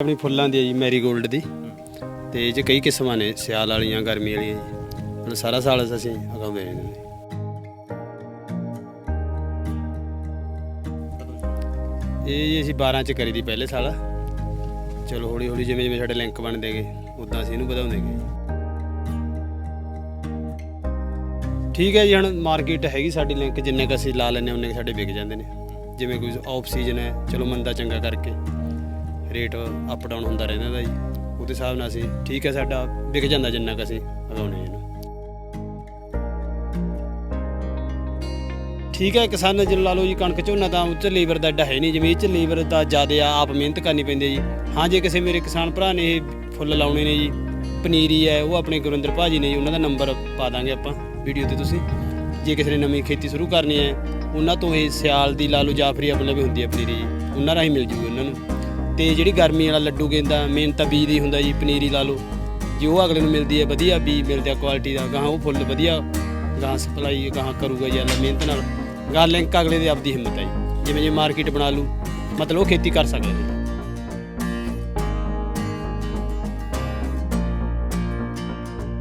ਆਪਣੀ ਫੁੱਲਾਂ ਦੀ ਹੈ ਜੀ, ਮੈਰੀਗੋਲਡ ਦੀ। ਤੇ ਇਹ 'ਚ ਕਈ ਕਿਸਮਾਂ ਨੇ, ਸਿਆਲ ਵਾਲੀਆਂ, ਗਰਮੀ ਵਾਲੀਆਂ ਜੀ। ਮਤਲਬ ਸਾਰਾ ਸਾਲ ਅਸੀਂ ਉਗਾਉਂਦੇ ਰਹਿੰਦੇ ਨੇ ਇਹ ਜੀ ਅਸੀਂ 12 ਚ ਕਰੀ ਦੀ ਪਹਿਲੇ ਸਾਲ। ਚਲੋ ਹੌਲੀ ਹੌਲੀ ਜਿਵੇਂ ਜਿਵੇਂ ਸਾਡੇ ਲਿੰਕ ਬਣਦੇ ਗਏ ਉਦਾਂ ਅਸੀਂ ਇਹਨੂੰ ਵਧਾਉਂਦੇ ਗਏ। ਠੀਕ ਹੈ ਜੀ, ਹੁਣ ਮਾਰਕੀਟ ਹੈਗੀ ਸਾਡੀ ਲਿੰਕ ਜਿੰਨੇ ਕੁ ਅਸੀਂ ਲਾ ਲੈਂਦੇ ਹਾਂ, ਉਨੇ ਕੁ ਸਾਡੇ ਵਿਕ ਜਾਂਦੇ ਨੇ। ਜਿਵੇਂ ਕੋਈ ਆਫ ਸੀਜ਼ਨ ਹੈ, ਚਲੋ, ਮੰਦਾ ਚੰਗਾ ਕਰਕੇ। ਰੇਟ ਅਪ ਡਾਊਨ ਹੁੰਦਾ ਰਹਿੰਦਾ ਦਾ ਜੀ। ਉਹਦੇ ਹਿਸਾਬ ਨਾਲ ਅਸੀਂ ਠੀਕ ਹੈ ਸਾਡਾ, ਵਿਕ ਜਾਂਦਾ ਜਿੰਨਾ ਕ ਅਸੀਂ ਲਗਾਉਣੇ ਇਹਨੂੰ। ਠੀਕ ਹੈ ਕਿਸਾਨ ਜਿਲ ਲਾ ਲਓ ਜੀ ਕਣਕ ਝੋਨਾ ਤਾਂ ਉੱਚ ਲੇਬਰ ਦਾ ਐਡਾ ਹੈ ਨਹੀਂ, ਜਿਵੇਂ ਇਹ ਚ ਲੇਬਰ ਦਾ ਜ਼ਿਆਦਾ ਆ ਆਪ ਮਿਹਨਤ ਕਰਨੀ ਪੈਂਦੀ ਹੈ ਜੀ। ਹਾਂ, ਜੇ ਕਿਸੇ ਮੇਰੇ ਕਿਸਾਨ ਭਰਾ ਨੇ ਇਹ ਫੁੱਲ ਲਾਉਣੇ ਨੇ ਜੀ, ਪਨੀਰੀ ਹੈ ਉਹ ਆਪਣੇ ਗੁਰਿੰਦਰ ਭਾਜੀ ਨੇ ਜੀ, ਉਹਨਾਂ ਦਾ ਨੰਬਰ ਪਾ ਦਾਂਗੇ ਆਪਾਂ ਵੀਡੀਓ ਤੇ ਤੁਸੀਂ। ਜੇ ਕਿਸੇ ਨੇ ਨਵੀਂ ਖੇਤੀ ਸ਼ੁਰੂ ਕਰਨੀ ਹੈ, ਉਹਨਾਂ ਤੋਂ ਇਹ ਸਿਆਲ ਦੀ ਲਾ ਲਓ ਜਾਫਰੀ ਆਪਣੇ ਵੀ ਹੁੰਦੀ ਹੈ ਪਨੀਰੀ ਜੀ, ਉਹਨਾਂ ਰਾਹੀਂ ਮਿਲ ਜੂਗੀ ਉਹਨਾਂ ਨੂੰ। ਤੇ ਜਿਹੜੀ ਗਰਮੀ ਵਾਲਾ ਲੱਡੂ ਗੇਂਦਾ ਮੇਨ ਤਾਂ ਬੀਜ ਦੀ ਹੁੰਦਾ ਜੀ, ਪਨੀਰੀ ਲਾ ਲਓ। ਜੇ ਉਹ ਅਗਲੇ ਨੂੰ ਮਿਲਦੀ ਹੈ, ਵਧੀਆ ਬੀਜ ਮਿਲਦਾ ਕੁਆਲਿਟੀ ਦਾ, ਗਾਹਾਂ ਉਹ ਫੁੱਲ ਵਧੀਆ ਗਾਹਾਂ ਸਪਲਾਈ ਗਾਹਾਂ ਕਰੂਗਾ ਜੀ ਅੱਲਾ ਮਿਹਨਤ ਨਾਲ। ਗਾਹ ਲਿੰਕ ਅਗਲੇ ਦੀ ਆਪਦੀ ਹਿੰਮਤ ਹੈ ਜੀ। ਜਿਵੇਂ ਜੇ ਮਾਰਕੀਟ ਬਣਾ ਲੂ ਮਤਲਬ ਉਹ ਖੇਤੀ ਕਰ ਸਕਦੇ ਨੇ।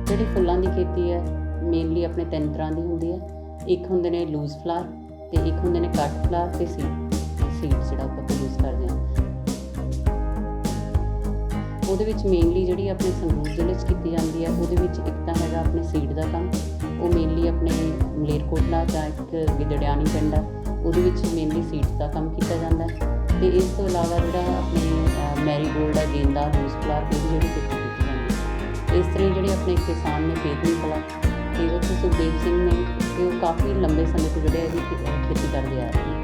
ਜਿਹੜੀ ਫੁੱਲਾਂ ਦੀ ਖੇਤੀ ਹੈ ਮੇਨਲੀ ਆਪਣੇ ਤਿੰਨ ਤਰ੍ਹਾਂ ਦੀ ਹੁੰਦੀ ਹੈ। ਇੱਕ ਹੁੰਦੇ ਨੇ ਲੂਜ਼ ਫਲਾਰ ਤੇ ਇੱਕ ਹੁੰਦੇ ਨੇ ਕੱਟ ਫਲਾਰ ਤੇ ਸੀਡ ਸੀਡ ਜਿਹੜਾ ਆਪਾਂ ਯੂਜ਼ ਕਰਦੇ ਹਾਂ। ਉਹਦੇ ਵਿੱਚ ਮੇਨਲੀ ਜਿਹੜੀ ਆਪਣੇ ਸੰਗਰੂਰ ਜ਼ਿਲ੍ਹੇ 'ਚ ਕੀਤੀ ਜਾਂਦੀ ਹੈ, ਉਹਦੇ ਵਿੱਚ ਇੱਕ ਤਾਂ ਹੈਗਾ ਆਪਣੇ ਸੀਡ ਦਾ ਕੰਮ, ਉਹ ਮੇਨਲੀ ਆਪਣੇ ਮਲੇਰਕੋਟਲਾ ਜਾਂ ਇੱਕ ਗਿੱਦੜਿਆਣੀ ਪਿੰਡ ਆ, ਉਹਦੇ ਵਿੱਚ ਮੇਨਲੀ ਸੀਡਸ ਦਾ ਕੰਮ ਕੀਤਾ ਜਾਂਦਾ ਹੈ ਤੇ ਇਸ ਤੋਂ ਇਲਾਵਾ ਜਿਹੜਾ ਆਪਣੇ ਮੈਰੀਗੋਲਡ ਆ, ਗੇਂਦਾ, ਰੋਜ਼ ਫਲਾਰ ਉਹਦੀ ਜਿਹੜੀ ਖੇਤੀ ਕੀਤੀ ਜਾਂਦੀ ਹੈ। ਇਸ ਤਰ੍ਹਾਂ ਹੀ ਜਿਹੜੇ ਆਪਣੇ ਕਿਸਾਨ ਨੇ, ਖੇਤੀ ਕਲਾ, ਤੇ ਉੱਥੇ ਸੁਖਦੇਵ ਸਿੰਘ ਨੇ, ਤੇ ਉਹ ਕਾਫੀ ਲੰਬੇ ਸਮੇਂ ਤੋਂ ਜਿਹੜੇ ਇਹਦੀ ਖੇਤੀ ਕਰਦੇ ਆ ਰਹੇ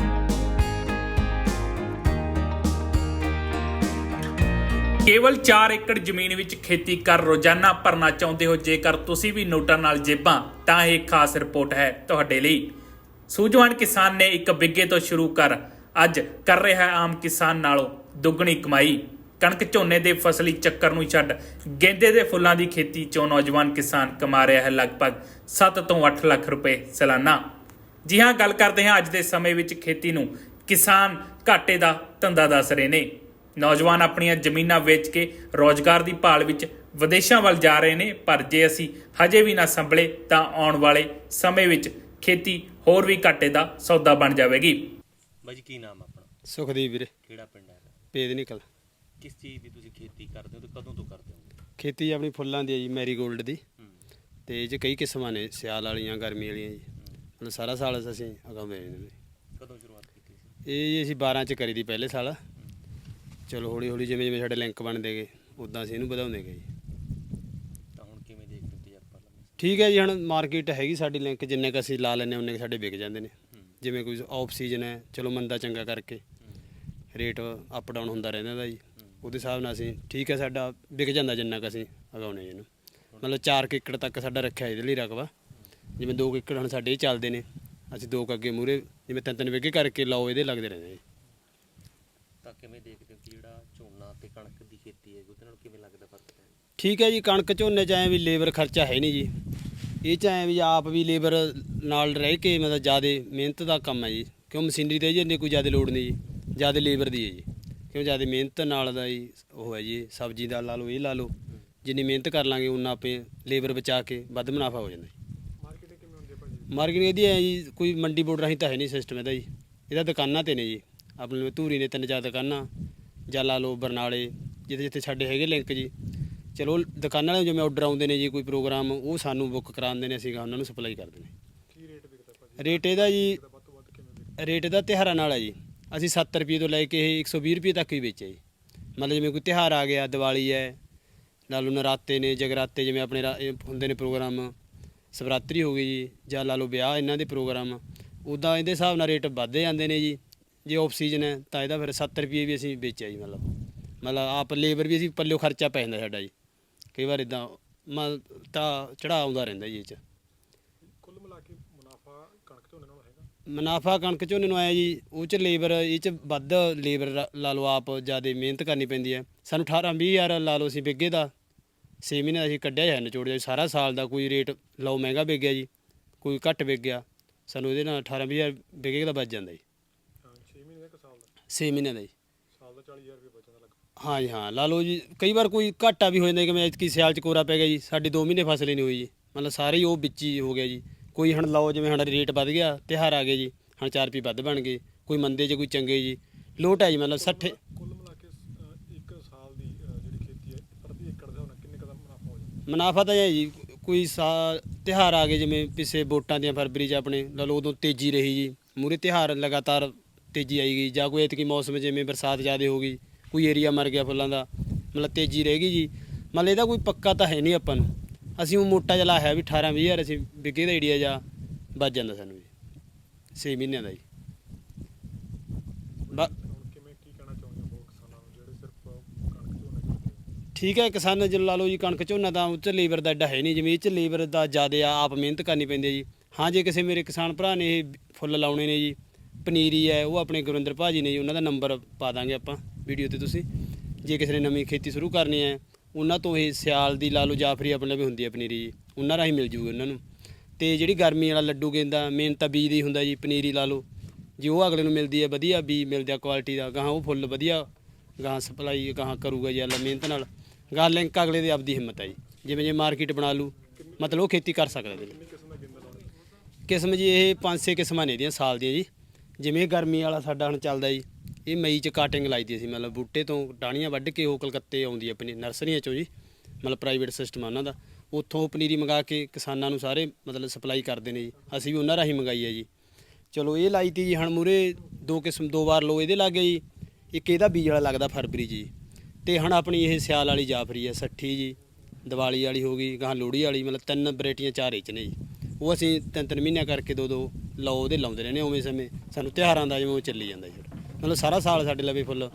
ਕੇਵਲ 4 ਏਕੜ ਜ਼ਮੀਨ ਵਿੱਚ ਖੇਤੀ ਕਰ ਰੋਜ਼ਾਨਾ ਭਰਨਾ ਚਾਹੁੰਦੇ ਹੋ, ਜੇਕਰ ਤੁਸੀਂ ਵੀ ਨੋਟਾਂ ਨਾਲ ਜੇਬਾਂ, ਤਾਂ ਇਹ ਖਾਸ ਰਿਪੋਰਟ ਹੈ ਤੁਹਾਡੇ ਲਈ। ਸੂਝਵਾਨ ਕਿਸਾਨ ਨੇ ਇੱਕ ਬਿੱਗੇ ਤੋਂ ਸ਼ੁਰੂ ਕਰ, ਅੱਜ ਕਰ ਰਿਹਾ ਆਮ ਕਿਸਾਨ ਨਾਲੋਂ ਦੁੱਗਣੀ ਕਮਾਈ। ਕਣਕ ਝੋਨੇ ਦੇ ਫਸਲੀ ਚੱਕਰ ਨੂੰ ਛੱਡ, ਗੇਂਦੇ ਦੇ ਫੁੱਲਾਂ ਦੀ ਖੇਤੀ ਚੋਂ ਨੌਜਵਾਨ ਕਿਸਾਨ ਕਮਾ ਰਿਹਾ ਹੈ ਲਗਭਗ 7 ਤੋਂ 8 ਲੱਖ ਰੁਪਏ ਸਾਲਾਨਾ। ਜੀ ਹਾਂ, ਗੱਲ ਕਰਦੇ ਹਾਂ ਅੱਜ ਦੇ ਸਮੇਂ ਵਿੱਚ ਖੇਤੀ ਨੂੰ ਕਿਸਾਨ ਘਾਟੇ ਦਾ ਧੰਦਾ ਦੱਸ ਰਹੇ ਨੇ। ਨੌਜਵਾਨ ਆਪਣੀਆਂ ਜ਼ਮੀਨਾਂ ਵੇਚ ਕੇ ਰੋਜ਼ਗਾਰ ਦੀ ਭਾਲ ਵਿੱਚ ਵਿਦੇਸ਼ਾਂ ਵੱਲ ਜਾ ਰਹੇ ਨੇ ਪਰ ਜੇ ਅਸੀਂ ਹਜੇ ਵੀ ਨਾ ਸੰਭਲੇ ਤਾਂ ਆਉਣ ਵਾਲੇ ਸਮੇਂ ਵਿੱਚ ਖੇਤੀ ਹੋਰ ਵੀ ਘਾਟੇ ਦਾ ਸੌਦਾ ਬਣ ਜਾਵੇਗੀ। ਬਾਈ ਜੀ ਕੀ ਨਾਮ ਆ ਆਪਣਾ? ਸੁਖਦੀਪ ਵੀਰੇ। ਕਿਹੜਾ ਪਿੰਡ ਹੈਗਾ? ਪੇਦ ਨਿਕਲ। ਕਿਸ ਚੀਜ਼ ਦੀ ਤੁਸੀਂ ਖੇਤੀ ਕਰਦੇ ਹੋ ਤੇ ਕਦੋਂ ਤੋਂ ਕਰਦੇ ਹੋ? ਖੇਤੀ ਆਪਣੀ ਫੁੱਲਾਂ ਦੀ ਹੈ ਜੀ ਮੈਰੀਗੋਲਡ ਦੀ। ਹੂੰ। ਤੇ ਇਹ 'ਚ ਕਈ ਕਿਸਮਾਂ ਨੇ ਸਿਆਲ ਵਾਲੀਆਂ ਗਰਮੀ ਵਾਲੀਆਂ ਜੀ। ਮਤਲਬ ਸਾਰਾ ਸਾਲ ਅਸੀਂ ਰਹਿੰਦੇ ਨੇ। ਕਦੋਂ ਸ਼ੁਰੂਆਤ ਕੀਤੀ ਸੀ? ਇਹ ਜੀ ਅਸੀਂ 12 ਚ ਕਰੀ ਦੀ ਪਹਿਲੇ ਸਾਲ। ਚਲੋ ਹੌਲੀ ਹੌਲੀ ਜਿਵੇਂ ਜਿਵੇਂ ਸਾਡੇ ਲਿੰਕ ਬਣਦੇ ਗਏ ਉਦਾਂ ਅਸੀਂ ਇਹਨੂੰ ਵਧਾਉਂਦੇ ਗਏ ਜੀ। ਤਾਂ ਹੁਣ ਕਿਵੇਂ ਦੇਖਦੇ ਹੋ ਤਜਰਬਾ ਲੰਮੇ ਠੀਕ ਹੈ ਜੀ ਹੁਣ ਮਾਰਕੀਟ ਹੈਗੀ ਸਾਡੀ ਲਿੰਕ ਜਿੰਨੇ ਕ ਅਸੀਂ ਲਾ ਹਾਂ ਉਨੇ ਕੁ ਸਾਡੇ ਵਿਕ ਜਾਂਦੇ ਨੇ। ਜਿਵੇਂ ਕੋਈ ਆਫ ਸੀਜ਼ਨ ਹੈ ਚਲੋ ਮੰਦਾ ਚੰਗਾ ਕਰਕੇ ਰੇਟ ਅਪ ਡਾਊਨ ਹੁੰਦਾ ਰਹਿੰਦਾ ਦਾ ਜੀ। ਉਹਦੇ ਹਿਸਾਬ ਨਾਲ ਅਸੀਂ ਠੀਕ ਹੈ ਸਾਡਾ ਵਿਕ ਜਾਂਦਾ ਜਿੰਨਾ ਕ ਅਸੀਂ ਉਗਾਉਣੇ ਇਹਨੂੰ। ਮਤਲਬ 4 ਏਕੜ ਤੱਕ ਸਾਡਾ ਰੱਖਿਆ ਇਹਦੇ ਲਈ ਰਕਬਾ। ਜਿਵੇਂ 2 ਏਕੜ ਹੁਣ ਸਾਡੇ ਇਹ ਚੱਲਦੇ ਨੇ ਅਸੀਂ ਦੋ ਕੁ ਅੱਗੇ ਮੂਰੇ ਜਿਵੇਂ ਤਿੰਨ ਤਿੰਨ ਵਿਗੇ ਕਰਕੇ ਲਾਓ ਇਹਦੇ ਲੱਗਦੇ ਰਹਿੰਦੇ ਜੀ ਤਾਂ ਕਿਵੇਂ ਦੇਖਦੇ ਹੋ ਕਣਕ ਦੀ ਖੇਤੀ ਹੈ ਉਹਦੇ ਨਾਲ ਕਿਵੇਂ ਲੱਗਦਾ ਫ਼ਰਕ ਹੈ? ਠੀਕ ਹੈ ਜੀ ਕਣਕ ਝੋਨੇ ਚ ਐ ਵੀ ਲੇਬਰ ਖਰਚਾ ਹੈ ਨਹੀਂ ਜੀ। ਇਹ ਚ ਐ ਵੀ ਆਪ ਵੀ ਲੇਬਰ ਨਾਲ ਰਹਿ ਕੇ ਮਤਲਬ ਜ਼ਿਆਦਾ ਮਿਹਨਤ ਦਾ ਕੰਮ ਹੈ ਜੀ। ਕਿਉਂ ਮਸ਼ੀਨਰੀ ਤੇ ਜੀ ਇੰਨੀ ਕੋਈ ਜ਼ਿਆਦਾ ਲੋੜ ਨਹੀਂ ਜੀ। ਜ਼ਿਆਦਾ ਲੇਬਰ ਦੀ ਹੈ ਜੀ। ਕਿਉਂ ਜ਼ਿਆਦਾ ਮਿਹਨਤ ਨਾਲ ਦਾ ਜੀ ਉਹ ਹੈ ਜੀ ਸਬਜ਼ੀ ਦਾ ਲਾ ਲਓ ਇਹ ਲਾ ਲਓ। ਜਿੰਨੀ ਮਿਹਨਤ ਕਰ ਲਾਂਗੇ ਉਨਾ ਆਪੇ ਲੇਬਰ ਬਚਾ ਕੇ ਵੱਧ ਮੁਨਾਫਾ ਹੋ ਜਾਂਦਾ ਜੀ। ਮਾਰਕੀਟ ਇਹਦੀ ਹੈ ਜੀ ਕੋਈ ਮੰਡੀ ਬੋਰਡ ਰਾਹੀਂ ਤਾਂ ਹੈ ਨਹੀਂ ਸਿਸਟਮ ਇਹਦਾ ਜੀ। ਇਹਦਾ ਦੁਕਾਨਾਂ ਤੇ ਨੇ ਜੀ। ਆਪਣੇ ਧੂਰੀ ਨੇ ਤਿੰਨ ਚਾਰ ਦੁਕਾਨਾਂ। ਜਾਂ ਲਾ ਲਓ ਬਰਨਾਲੇ ਜਿੱਥੇ ਜਿੱਥੇ ਸਾਡੇ ਹੈਗੇ ਲਿੰਕ ਜੀ। ਚਲੋ ਦੁਕਾਨਾਂ ਵਾਲੇ ਜਿਵੇਂ ਆਰਡਰ ਆਉਂਦੇ ਨੇ ਜੀ ਕੋਈ ਪ੍ਰੋਗਰਾਮ ਉਹ ਸਾਨੂੰ ਬੁੱਕ ਕਰਾਉਂਦੇ ਨੇ ਅਸੀਂ ਉਹਨਾਂ ਨੂੰ ਸਪਲਾਈ ਕਰਦੇ ਨੇ। ਕੀ ਰੇਟ ਵਿਕਦਾ ਭਾਜੀ ਰੇਟ ਇਹਦਾ ਜੀ ਰੇਟ ਇਹਦਾ ਤਿਉਹਾਰਾਂ ਨਾਲ ਹੈ ਜੀ। ਅਸੀਂ 70 ਰੁਪਏ ਤੋਂ ਲੈ ਕੇ ਇਹ 120 ਰੁਪਏ ਤੱਕ ਹੀ ਵੇਚਿਆ ਜੀ। ਮਤਲਬ ਜਿਵੇਂ ਕੋਈ ਤਿਉਹਾਰ ਆ ਗਿਆ ਦੀਵਾਲੀ ਹੈ ਲਾ ਲਓ ਨਰਾਤੇ ਨੇ ਜਗਰਾਤੇ ਜਿਵੇਂ ਆਪਣੇ ਹੁੰਦੇ ਨੇ ਪ੍ਰੋਗਰਾਮ ਸਵਰਾਤਰੀ ਹੋ ਗਈ ਜੀ ਜਾਂ ਲਾ ਲਓ ਵਿਆਹ ਇਹਨਾਂ ਦੇ ਪ੍ਰੋਗਰਾਮ ਉਦਾਂ ਇਹਦੇ ਹਿਸਾਬ ਨਾਲ ਰੇਟ ਵੱਧਦੇ ਜਾਂਦੇ ਨੇ ਜੀ। ਜੇ ਆਫ ਸੀਜ਼ਨ ਹੈ ਤਾਂ ਇਹਦਾ ਫਿਰ 70 ਰੁਪਏ ਵੀ ਅਸੀਂ ਵੇਚਿਆ ਜੀ ਮਤਲਬ। ਮਤਲਬ ਆਪ ਲੇਬਰ ਵੀ ਅਸੀਂ ਪੱਲਿਓ ਖਰਚਾ ਪੈ ਜਾਂਦਾ ਸਾਡਾ ਜੀ। ਕਈ ਵਾਰ ਇਦਾਂ ਮ ਤਾਂ ਚੜਾ ਆਉਂਦਾ ਰਹਿੰਦਾ ਜੀ ਇਹ ਚ। ਕੁੱਲ ਮਿਲਾ ਕੇ ਮੁਨਾਫਾ ਕਣਕ ਝੋਨੇ ਨਾਲ ਹੈਗਾ? ਮੁਨਾਫਾ ਕਣਕ ਝੋਨੇ ਨੂੰ ਆਇਆ ਜੀ ਉਹ ਚ ਲੇਬਰ ਇਹ ਚ ਵੱਧ ਲੇਬਰ ਲਾ ਲਓ ਆਪ ਜ਼ਿਆਦਾ ਮਿਹਨਤ ਕਰਨੀ ਪੈਂਦੀ ਹੈ। ਸਾਨੂੰ 18 20 ਹਜ਼ਾਰ ਲਾ ਲਓ ਅਸੀਂ ਬਿੱਗੇ ਦਾ। 6 ਮਹੀਨੇ ਦਾ ਅਸੀਂ ਕੱਢਿਆ ਹੈ ਨਿਚੋੜ ਜਾ। ਸਾਰਾ ਸਾਲ ਦਾ ਕੋਈ ਰੇਟ ਲਓ ਮਹਿੰਗਾ ਵਿਕ ਗਿਆ ਜੀ ਕੋਈ ਘੱਟ ਵਿਕ ਗਿਆ। ਸਾਨੂੰ ਇਹਦੇ ਨਾਲ 18 20 ਹਜ਼ਾਰ ਬਿੱਗੇ ਦਾ ਬਚ ਜਾਂਦਾ ਜੀ। ਹਾਂ 6 ਮਹੀਨੇ ਦਾ ਇੱਕ ਸਾਲ ਦਾ। 6 ਮਹੀਨੇ ਦਾ ਜੀ। ਸਾਲ ਦਾ 40000 ਰੁਪਏ ਬਚਦਾ। ਹਾਂ ਜੀ ਹਾਂ। ਲਾ ਲਓ ਜੀ ਕਈ ਵਾਰ ਕੋਈ ਘਾਟਾ ਵੀ ਹੋ ਜਾਂਦਾ ਕਿ ਮੈਂ ਐਤਕੀ ਸਿਆਲ ਚ ਕੋਰਾ ਪੈ ਗਿਆ ਜੀ ਸਾਡੀ 2 ਮਹੀਨੇ ਫਸਲ ਹੀ ਨਹੀਂ ਹੋਈ ਜੀ। ਮਤਲਬ ਸਾਰੇ ਹੀ ਉਹ ਵਿੱਚ ਹੀ ਹੋ ਗਿਆ ਜੀ। ਕੋਈ ਹੁਣ ਲਾਓ ਜਿਵੇਂ ਹੁਣ ਰੇਟ ਵੱਧ ਗਿਆ ਤਿਉਹਾਰ ਆ ਗਏ ਜੀ ਹੁਣ 4 ਰੁਪਏ ਵੱਧ ਬਣ ਗਏ ਕੋਈ ਮੰਦੇ 'ਚ ਕੋਈ ਚੰਗੇ ਜੀ। ਲੋਟ ਹੈ ਜੀ ਮਤਲਬ 60 ਕੁੱਲ ਮਿਲਾ ਕੇ ਇੱਕ ਸਾਲ ਦੀ ਜਿਹੜੀ ਖੇਤੀ ਹੈ ਪ੍ਰਤੀ ਏਕੜ ਦੇ ਹੁਣ ਕਿੰਨੇ ਕਦਮ ਮੁਨਾਫਾ ਹੋ ਜਾਂਦਾ? ਮੁਨਾਫਾ ਤਾਂ ਇਹ ਹੈ ਜੀ ਕੋਈ ਸਾ ਤਿਉਹਾਰ ਆ ਗਏ ਜਿਵੇਂ ਪਿੱਛੇ ਵੋਟਾਂ ਦੀਆਂ ਫਰਵਰੀ 'ਚ ਆਪਣੇ ਲਾ ਲਓ ਉਦੋਂ ਤੇਜ਼ੀ ਰਹੀ ਜੀ। ਮੂਰੇ ਤਿਉਹਾਰ ਲਗਾਤਾਰ ਤੇਜ਼ੀ ਆਈ ਗਈ ਜਾਂ ਕੋਈ ਐਤਕੀ ਮੌਸਮ ਜਿਵੇਂ ਬਰਸਾਤ ਜ਼ਿਆਦਾ ਹੋ ਗਈ ਕੋਈ ਏਰੀਆ ਮਰ ਗਿਆ ਫੁੱਲਾਂ ਦਾ, ਮਤਲਬ ਤੇਜ਼ੀ ਰਹਿ ਗਈ ਜੀ। ਮਤਲਬ ਇਹਦਾ ਕੋਈ ਪੱਕਾ ਤਾਂ ਹੈ ਨਹੀਂ ਆਪਾਂ ਨੂੰ। ਅਸੀਂ ਉਹ ਮੋਟਾ ਜਿਹਾ ਲਾਇਆ ਵੀ 18 20000 ਅਸੀਂ ਵਿਗੇ ਦਾ ਏਰੀਆ ਜਾਂ ਵੱਜ ਜਾਂਦਾ ਸਾਨੂੰ ਜੀ। 6 ਮਹੀਨਿਆਂ ਦਾ ਜੀ। ਕੀ ਕਹਿਣਾ ਠੀਕ ਹੈ, ਕਿਸਾਨ ਜੇ ਲਾ ਲਓ ਜੀ ਕਣਕ ਝੋਨਾ ਤਾਂ ਉੱਚ ਲੇਬਰ ਦਾ ਐਡਾ ਹੈ ਨਹੀਂ, ਜਿਵੇਂ ਇਹ ਚ ਲੇਬਰ ਦਾ ਜ਼ਿਆਦਾ ਆ, ਆਪ ਮਿਹਨਤ ਕਰਨੀ ਪੈਂਦੀ ਹੈ ਜੀ। ਹਾਂ, ਜੇ ਕਿਸੇ ਮੇਰੇ ਕਿਸਾਨ ਭਰਾ ਨੇ ਇਹ ਫੁੱਲ ਲਾਉਣੇ ਨੇ ਜੀ, ਪਨੀਰੀ ਹੈ, ਉਹ ਆਪਣੇ ਗੁਰਿੰਦਰ ਭਾਜੀ ਨੇ ਜੀ, ਉਹਨਾਂ ਦਾ ਨੰਬਰ ਪਾ ਦਾਂਗੇ ਆਪਾਂ। ਵੀਡੀਓ ਤੇ ਤੁਸੀਂ। ਜੇ ਕਿਸੇ ਨੇ ਨਵੀਂ ਖੇਤੀ ਸ਼ੁਰੂ ਕਰਨੀ ਹੈ, ਉਹਨਾਂ ਤੋਂ ਇਹ ਸਿਆਲ ਦੀ ਲਾ ਲਓ ਜਾਫਰੀ ਆਪਣੇ ਲਈ ਹੁੰਦੀ ਹੈ ਪਨੀਰੀ ਜੀ, ਉਹਨਾਂ ਰਾਹੀਂ ਮਿਲ ਜੂਗੀ ਉਹਨਾਂ ਨੂੰ। ਤੇ ਜਿਹੜੀ ਗਰਮੀ ਵਾਲਾ ਲੱਡੂ ਗੇਂਦਾ, ਮੇਨ ਤਾਂ ਬੀਜ ਦੀ ਹੁੰਦਾ ਜੀ, ਪਨੀਰੀ ਲਾ ਲਓ। ਜੇ ਉਹ ਅਗਲੇ ਨੂੰ ਮਿਲਦੀ ਹੈ, ਵਧੀਆ ਬੀ ਮਿਲਦਾ ਕੁਆਲਿਟੀ ਦਾ, ਗਾਹਾਂ ਉਹ ਫੁੱਲ ਵਧੀਆ, ਗਾਹਾਂ ਸਪਲਾਈ ਗਾਹਾਂ ਕਰੂਗਾ ਜੀ ਅੱਲਾ ਮਿਹਨਤ ਨਾਲ। ਗਾਹਾਂ ਲਿੰਕ ਅਗਲੇ ਦੀ ਆਪਦੀ ਹਿੰਮਤ ਹੈ ਜੀ। ਜਿਵੇਂ ਜੇ ਮਾਰਕੀਟ ਬਣਾ ਲੂ ਮਤਲਬ ਉਹ ਖੇਤੀ ਕਰ ਸਕਦਾ ਇਹਦੇ ਕਿਸਮ ਕਿਸਮ ਜੀ ਇਹ ਪੰਜ ਛੇ ਕਿਸਮਾਂ ਨੇ ਇਹਦੀਆਂ ਸਾਲ ਦੀਆਂ ਜੀ। ਜਿਵੇਂ ਗਰਮੀ ਵਾਲਾ ਸਾਡਾ ਹੁਣ ਚੱਲਦਾ ਜੀ ਇਹ ਮਈ ਚ ਕਾਟਿੰਗ ਲਾਈ ਦੀ ਸੀ, ਮਤਲਬ ਬੂਟੇ ਤੋਂ ਟਾਹਣੀਆਂ ਵੱਢ ਕੇ ਉਹ ਕਲਕੱਤੇ ਆਉਂਦੀ ਆਪਣੀ ਨਰਸਰੀਆਂ ਚੋਂ ਜੀ, ਮਤਲਬ ਪ੍ਰਾਈਵੇਟ ਸਿਸਟਮ ਆ ਉਹਨਾਂ ਦਾ। ਉੱਥੋਂ ਪਨੀਰੀ ਮੰਗਾ ਕੇ ਕਿਸਾਨਾਂ ਨੂੰ ਸਾਰੇ ਮਤਲਬ ਸਪਲਾਈ ਕਰਦੇ ਨੇ ਜੀ, ਅਸੀਂ ਵੀ ਉਹਨਾਂ ਰਾਹੀਂ ਮੰਗਾਈ ਹੈ ਜੀ। ਚਲੋ ਇਹ ਲਾਈ ਤੀ ਜੀ, ਹੁਣ ਮੂਰੇ ਦੋ ਕਿਸਮ, ਦੋ ਵਾਰ ਲੋ ਇਹਦੇ ਲੱਗ ਗਏ ਜੀ, ਇੱਕ ਇਹਦਾ ਬੀਜ ਵਾਲਾ ਲੱਗਦਾ ਫਰਵਰੀ 'ਚ ਜੀ। ਤੇ ਹੁਣ ਆਪਣੀ ਇਹ ਸਿਆਲ ਵਾਲੀ ਜਾਫਰੀ ਹੈ 60 ਜੀ, ਦੀਵਾਲੀ ਵਾਲੀ ਹੋ ਗਈ, ਗਾਹਾਂ ਲੋਹੜੀ ਵਾਲੀ, ਮਤਲਬ ਤਿੰਨ ਵੈਰਾਈਟੀਆਂ ਚਾਰੇ ਚ ਨੇ ਜੀ। ਉਹ ਅਸੀਂ ਤਿੰਨ ਤਿੰਨ ਮਹੀਨਿਆਂ ਕਰਕੇ ਦੋ ਦੋ ਲਾਓ ਉਹਦੇ ਲਾਉਂਦੇ ਰਹਿੰਦੇ ਉਵੇਂ ਸਮੇਂ, ਸਾਨੂੰ ਤਿਉਹਾਰਾਂ ਦਾ ਜਿਵੇਂ ਉਹ ਚੱਲੀ ਜਾਂਦਾ ਜੀ। ਮਤਲਬ ਸਾਰਾ ਸਾਲ ਸਾਡੇ ਲਵੇ ਫੁੱਲ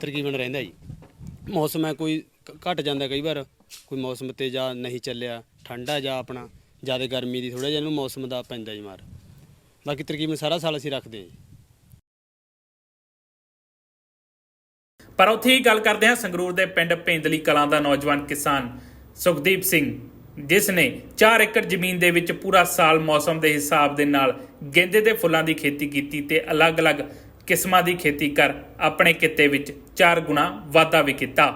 ਤਕਰੀਬਨ ਰਹਿੰਦਾ ਜੀ। ਮੌਸਮ ਹੈ, ਕੋਈ ਘ- ਘਟ ਜਾਂਦਾ ਕਈ ਵਾਰ। ਕੋਈ ਮੌਸਮ ਤੇ ਜਾਂ ਨਹੀਂ ਚੱਲਿਆ, ਠੰਡਾ ਜਾਂ ਆਪਣਾ, ਜ਼ਿਆਦਾ ਗਰਮੀ ਦੀ ਥੋੜਾ ਜਿਹਾ ਇਹਨੂੰ ਮੌਸਮ ਦਾ ਪੈਂਦਾ ਜੀ ਮਾਰ। ਬਾਕੀ ਤਕਰੀਬਨ ਸਾਰਾ ਸਾਲ ਅਸੀਂ ਰੱਖਦੇ ਹਾਂ ਜੀ। ਪਰ ਉੱਥੇ ਹੀ ਗੱਲ ਕਰਦੇ ਹਾਂ, ਸੰਗਰੂਰ ਦੇ ਪਿੰਡ ਪੈਂਦਲੀ ਕਲਾਂ ਦਾ ਨੌਜਵਾਨ ਕਿਸਾਨ ਸੁਖਦੀਪ ਸਿੰਘ, ਜਿਸ ਨੇ 4 ਏਕੜ ਜ਼ਮੀਨ ਦੇ ਵਿੱਚ ਪੂਰਾ ਸਾਲ ਮੌਸਮ ਦੇ ਹਿਸਾਬ ਦੇ ਨਾਲ ਗੇਂਦੇ ਦੇ ਫੁੱਲਾਂ ਦੀ ਖੇਤੀ ਕੀਤੀ ਤੇ ਅਲੱਗ-ਅਲੱਗ ਕਿਸਮਾਂ ਦੀ ਖੇਤੀ ਕਰ ਆਪਣੇ ਕਿੱਤੇ ਵਿੱਚ 4 ਗੁਣਾ ਵਾਧਾ ਵੀ ਕੀਤਾ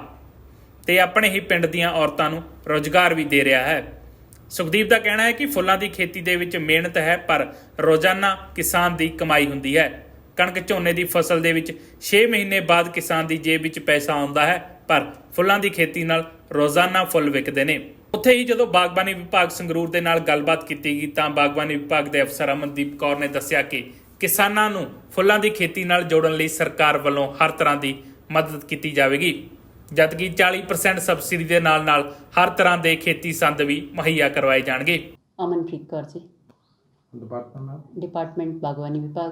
ਤੇ ਆਪਣੇ ਹੀ ਪਿੰਡ ਦੀਆਂ ਔਰਤਾਂ ਨੂੰ ਰੋਜ਼ਗਾਰ ਵੀ ਦੇ ਰਿਹਾ ਹੈ। ਸੁਖਦੀਪ ਦਾ ਕਹਿਣਾ ਹੈ ਕਿ ਫੁੱਲਾਂ ਦੀ ਖੇਤੀ ਦੇ ਵਿੱਚ ਮਿਹਨਤ ਹੈ, ਪਰ ਰੋਜ਼ਾਨਾ ਕਿਸਾਨ ਦੀ ਕਮਾਈ ਹੁੰਦੀ ਹੈ। ਕਣਕ ਝੋਨੇ ਦੀ ਫਸਲ ਦੇ ਵਿੱਚ 6 ਮਹੀਨੇ ਬਾਅਦ ਕਿਸਾਨ ਦੀ ਜੇਬ ਵਿੱਚ ਪੈਸਾ ਆਉਂਦਾ ਹੈ, ਪਰ ਫੁੱਲਾਂ ਦੀ ਖੇਤੀ ਨਾਲ ਰੋਜ਼ਾਨਾ ਫੁੱਲ ਵਿਕਦੇ ਨੇ। ਉੱਥੇ ਹੀ ਜਦੋਂ ਬਾਗਬਾਨੀ ਵਿਭਾਗ ਸੰਗਰੂਰ ਦੇ ਨਾਲ ਗੱਲਬਾਤ ਕੀਤੀ ਗਈ ਤਾਂ ਬਾਗਬਾਨੀ ਵਿਭਾਗ ਦੇ ਅਫਸਰ ਅਮਨਦੀਪ ਕੌਰ ਨੇ ਦੱਸਿਆ ਕਿ ਕਿਸਾਨਾਂ ਨੂੰ ਫੁੱਲਾਂ ਦੀ ਖੇਤੀ ਨਾਲ ਜੋੜਨ ਲਈ ਸਰਕਾਰ ਵੱਲੋਂ ਹਰ ਤਰ੍ਹਾਂ ਦੀ ਮਦਦ ਕੀਤੀ ਜਾਵੇਗੀ। ਜਦਕਿ 40% ਸਬਸਿਡੀ ਦੇ ਨਾਲ ਨਾਲ ਹਰ ਤਰ੍ਹਾਂ ਦੇ ਖੇਤੀ ਸੰਦ ਵੀ ਮੁਹੱਈਆ ਕਰਵਾਏ ਜਾਣਗੇ। ਅਮਨਪ੍ਰੀਤ ਕੌਰ ਜੀ। ਡਿਪਾਰਟਮੈਂਟ ਡਿਪਾਰਟਮੈਂਟ ਬਾਗਵਾਨੀ ਵਿਭਾਗ।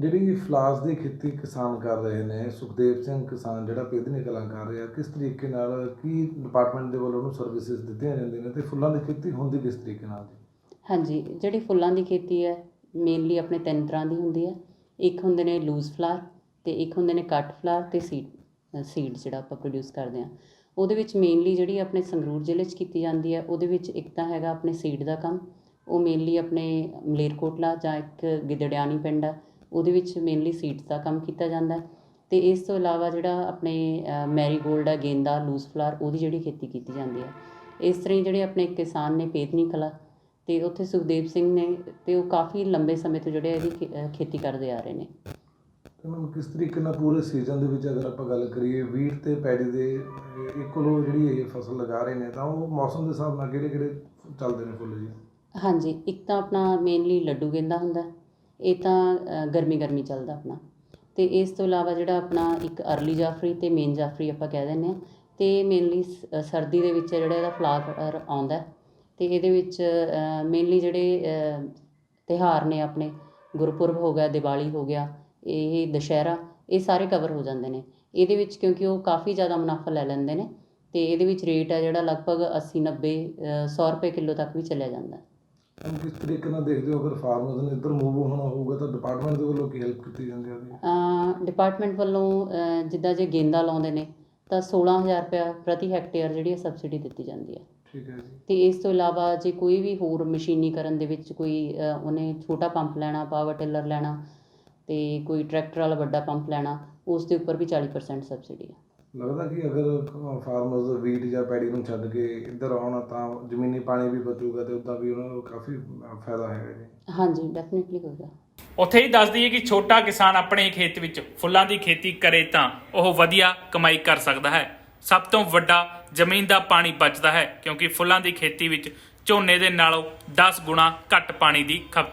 ਜਿਹੜੀ ਫਲਾਸ ਦੀ ਖੇਤੀ ਕਿਸਾਨ ਕਰ ਰਹੇ ਨੇ ਸੁਖਦੇਵ ਸਿੰਘ ਕਿਸਾਨ ਜਿਹੜਾ ਪੇਦਨੀ ਕਲਾਂ ਕਰ ਰਿਹਾ ਕਿਸ ਤਰੀਕੇ ਨਾਲ ਕੀ ਡਿਪਾਰਟਮੈਂਟ ਦੇ ਵੱਲੋਂ ਉਹਨੂੰ ਸਰਵਿਸਿਜ਼ ਦਿੱਤੀਆਂ ਜਾਂਦੀਆਂ ਨੇ ਤੇ ਫੁੱਲਾਂ ਦੀ ਖੇਤੀ ਹੁੰਦੀ ਕਿਸ ਤਰੀਕੇ ਨਾਲ ਜੀ? ਹਾਂਜੀ ਜਿਹੜੀ ਫੁੱਲਾਂ ਦੀ ਖੇਤੀ ਹੈ ਮੇਨਲੀ ਆਪਣੇ ਤਿੰਨ ਤਰ੍ਹਾਂ ਦੀ ਹੁੰਦੀ ਹੈ। ਇੱਕ ਹੁੰਦੇ ਨੇ ਲੂਜ਼ ਫਲਾਰ ਤੇ ਇੱਕ ਹੁੰਦੇ ਨੇ ਕੱਟ ਫਲਾਰ ਤੇ ਸੀਡ ਸੀਡ ਜਿਹੜਾ ਆਪਾਂ ਪ੍ਰੋਡਿਊਸ ਕਰਦੇ ਹਾਂ। ਉਹਦੇ ਵਿੱਚ ਮੇਨਲੀ ਜਿਹੜੀ ਆਪਣੇ ਸੰਗਰੂਰ ਜ਼ਿਲ੍ਹੇ 'ਚ ਕੀਤੀ ਜਾਂਦੀ ਹੈ, ਉਹਦੇ ਵਿੱਚ ਇੱਕ ਤਾਂ ਹੈਗਾ ਆਪਣੇ ਸੀਡ ਦਾ ਕੰਮ। ਉਹ ਮੇਨਲੀ ਆਪਣੇ ਮਲੇਰਕੋਟਲਾ ਜਾਂ ਇੱਕ ਗਿੱਦੜਿਆਣੀ ਪਿੰਡ ਆ, ਉਹਦੇ ਵਿੱਚ ਮੇਨਲੀ ਸੀਡਸ ਦਾ ਕੰਮ ਕੀਤਾ ਜਾਂਦਾ ਹੈ। ਤੇ ਇਸ ਤੋਂ ਇਲਾਵਾ ਜਿਹੜਾ ਆਪਣੇ ਮੈਰੀਗੋਲਡ ਆ, ਗੇਂਦਾ ਲੂਜ਼ ਫਲਾਰ ਉਹਦੀ ਜਿਹੜੀ ਖੇਤੀ ਕੀਤੀ ਜਾਂਦੀ ਹੈ। ਇਸ ਤਰ੍ਹਾਂ ਹੀ ਜਿਹੜੇ ਆਪਣੇ ਕਿਸਾਨ ਨੇ, ਪੇਤਨੀ ਕਲਾ ਤੇ ਉੱਥੇ ਸੁਖਦੇਵ ਸਿੰਘ ਨੇ ਤੇ ਉਹ ਕਾਫੀ ਲੰਬੇ ਸਮੇਂ ਤੋਂ ਜਿਹੜੇ ਇਹਦੀ ਖੇ- ਖੇਤੀ ਕਰਦੇ ਆ ਰਹੇ ਨੇ। ਤੇ ਕਿਸ ਤਰੀਕੇ ਨਾਲ ਪੂਰੇ ਸੀਜ਼ਨ ਦੇ ਵਿੱਚ ਅਗਰ ਆਪਾਂ ਗੱਲ ਕਰੀਏ ਵੀਟ ਤੇ ਪੈਡੀ ਦੇ ਇਕੁਅਲ ਜਿਹੜੀ ਇਹ ਫਸਲ ਲਗਾ ਰਹੇ ਨੇ ਤਾਂ ਉਹ ਮੌਸਮ ਦੇ ਹਿਸਾਬ ਨਾਲ ਕਿਹੜੇ ਕਿਹੜੇ ਚੱਲਦੇ ਨੇ ਫੁੱਲ ਜੀ? ਹਾਂਜੀ ਇੱਕ ਤਾਂ ਆਪਣਾ ਮੇਨਲੀ ਲੱਡੂ ਗੇਂਦਾ ਹੁੰਦਾ ਇਹ ਤਾਂ ਅ, ਗਰਮੀ ਗਰਮੀ ਚੱਲਦਾ ਆਪਣਾ। ਤੇ ਇਸ ਤੋਂ ਇਲਾਵਾ ਜਿਹੜਾ ਆਪਣਾ ਇੱਕ ਅਰਲੀ ਜਾਫਰੀ ਤੇ ਮੇਨ ਜਾਫਰੀ ਆਪਾਂ ਕਹਿ ਦਿੰਦੇ ਆ ਤੇ ਮੇਨਲੀ ਸਰਦੀ ਦੇ ਵਿੱਚ ਜਿਹੜਾ ਇਹਦਾ ਫਲਾਵਰ ਆਉਂਦਾ ਹੈ ਤੇ ਇਹਦੇ ਵਿੱਚ ਮੇਨਲੀ ਜਿਹੜੇ ਤਿਉਹਾਰ ਨੇ ਆਪਣੇ ਗੁਰਪੁਰਬ ਹੋ ਗਿਆ ਦੀਵਾਲੀ ਹੋ ਗਿਆ ਇਹ ਦੁਸ਼ਹਿਰਾ ਇਹ ਸਾਰੇ ਕਵਰ ਹੋ ਜਾਂਦੇ ਨੇ। ਇਹਦੇ ਵਿੱਚ ਕਿਉਂਕਿ ਉਹ ਕਾਫੀ ਜ਼ਿਆਦਾ ਮੁਨਾਫਾ ਲੈ ਲੈਂਦੇ ਨੇ ਤੇ ਇਹਦੇ ਵਿੱਚ ਰੇਟ ਹੈ ਜਿਹੜਾ ਲਗਭਗ 80 90 100 ਰੁਪਏ ਕਿਲੋ ਤੱਕ ਵੀ ਚੱਲਿਆ ਜਾਂਦਾ। ਹੈ ਮੈਮ ਕਿਸ ਤਰੀਕੇ ਨਾਲ ਦੇਖਦੇ ਹੋ ਅਗਰ ਫਾਰਮਰਸ ਨੇ ਇੱਧਰ ਮੂਵ ਹੋਣਾ ਹੋਊਗਾ ਤਾਂ ਡਿਪਾਰਟਮੈਂਟ ਦੇ ਵੱਲੋਂ ਕੀ ਹੈਲਪ ਕੀਤੀ ਜਾਂਦੀ ਹੈ ਡਿਪਾਰਟਮੈਂਟ ਵੱਲੋਂ ਜਿੱਦਾਂ ਜੇ ਗੇਂਦਾ ਲਾਉਂਦੇ ਨੇ ਤਾਂ 16000 ਰੁਪਏ ਪ੍ਰਤੀ ਹੈਕਟੇਅਰ ਜਿਹੜੀ ਸਬਸਿਡੀ ਦਿੱਤੀ ਜਾਂਦੀ ਹੈ। ਠੀਕ ਹੈ ਜੀ। ਤੇ ਇਸ ਤੋਂ ਇਲਾਵਾ ਜੇ ਕੋਈ ਵੀ ਹੋਰ ਮਸ਼ੀਨੀਕਰਨ ਦੇ ਵਿੱਚ ਕੋਈ ਅ, ਉਹਨੇ ਛੋਟਾ ਪੰਪ ਲੈਣਾ ਪਾਵਰ ਟਿਲਰ ਲੈਣਾ ਤੇ ਕੋਈ ਟਰੈਕਟਰ ਵਾਲਾ ਵੱਡਾ ਪੰਪ ਲੈਣਾ ਉਸ ਦੇ ਉੱਪਰ ਵੀ 40% ਸਬਸਿਡੀ ਹੈ ਲੱਗਦਾ ਕਿ ਅਗਰ ਫਾਰਮਰਸ ਵੀਟ ਜਾਂ ਪੈਡੀ ਨੂੰ ਛੱਡ ਕੇ ਇੱਧਰ ਆਉਣ ਤਾਂ ਜ਼ਮੀਨੀ ਪਾਣੀ ਵੀ ਬਚੂਗਾ ਤੇ ਉਦਾਂ ਵੀ ਉਹਨਾਂ ਨੂੰ ਕਾਫੀ ਫਾਇਦਾ ਹੈਗਾ ਜੀ। ਹਾਂਜੀ ਡੈਫੀਨਿਟਲੀ ਹੋਏਗਾ ਉੱਥੇ ਹੀ ਦੱਸ ਦਈਏ ਕਿ ਛੋਟਾ ਕਿਸਾਨ ਆਪਣੇ ਖੇਤ ਵਿੱਚ ਫੁੱਲਾਂ ਦੀ ਖੇਤੀ ਕਰੇ ਤਾਂ ਉਹ ਵਧੀਆ ਕਮਾਈ ਕਰ ਸਕਦਾ ਹੈ। ਸਭ ਤੋਂ ਵੱਡਾ ਜ਼ਮੀਨ ਦਾ ਪਾਣੀ ਬਚਦਾ ਹੈ, ਕਿਉਂਕਿ ਫੁੱਲਾਂ ਦੀ ਖੇਤੀ ਵਿੱਚ ਝੋਨੇ ਦੇ ਨਾਲੋਂ 10 ਗੁਣਾ ਘੱਟ ਪਾਣੀ ਦੀ ਖਪਤ